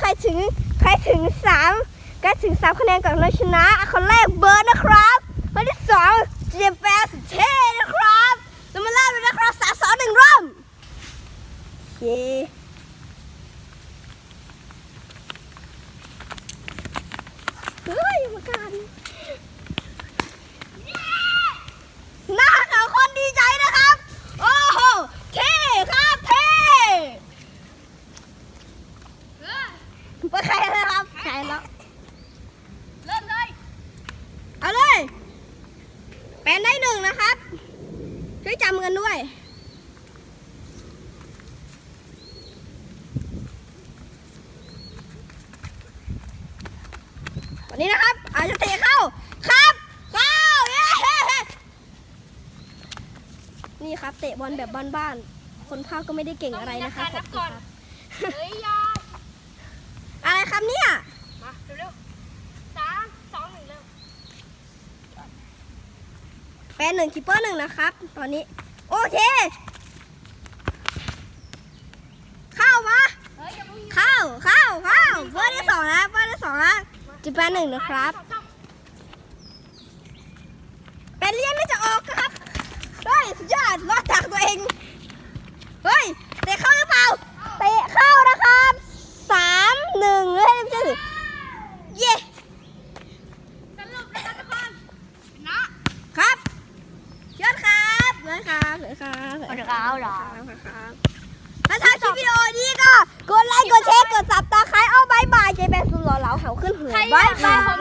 ใครถึงใครถึงสามใครถึงสามคะแนนก่อนเราชนะคนแรกเบิร์ดนะครับคนที่สองเจมแปสเท่นะครับเรามาเล่าเลยนะครับสามสองหนึ่งริ่มเย้เฮ้ยมากันหน้าเขาคนดีใจนะครับ โอ้โหเท่ครับเท่ไปใครนะครับใครแล้ว เริ่มเลย เอาเลย เป็นได้หนึ่งนะครับ ช่วยจำกันด้วย วันนี้นะครับ อาจจะเตะเข้า ครับ เข้า เย้นี่ครับ เตะบอลแบบบ้านๆ คนภาคก็ไม่ได้เก่งอะไรนะคะต้อบก่อนขบคุณครับ เฮ้ยยอม อะไรครับเนี่ย มาเร็วๆสามสองหนึ่งเร็ว เป็นหนึ่งคิปเปอร์หนึ่งนะครับ ตอนนี้ โอเค เข้ามาเข้าเข้าเข้าเข้าเบอร์ที่สองนะเบอร์ที่สองนะจุดแปดหนึ่งนะครับเป็นเลี้ยงน่าจะออกครับเฮ้ยสุดยอดรอดจากตัวเอง เฮ้ย เตะเข้าหรือเปล่า เตะเข้านะครับสามหนึ่งเฮ้ยไม่ใช่สิเย้ สรุปนะครับทุกคนนะครับ เชิญ ครับเลยครับเลยครับเลยครับครับถ้าชอบคลิปวิดีโอนี้ก็ กดไลค์ กดแชร์ กดซับตาใครเอาบายบายใจแบนสุดหล่อเหลาเหาขึ้นหัวใครบายอยากบามายผม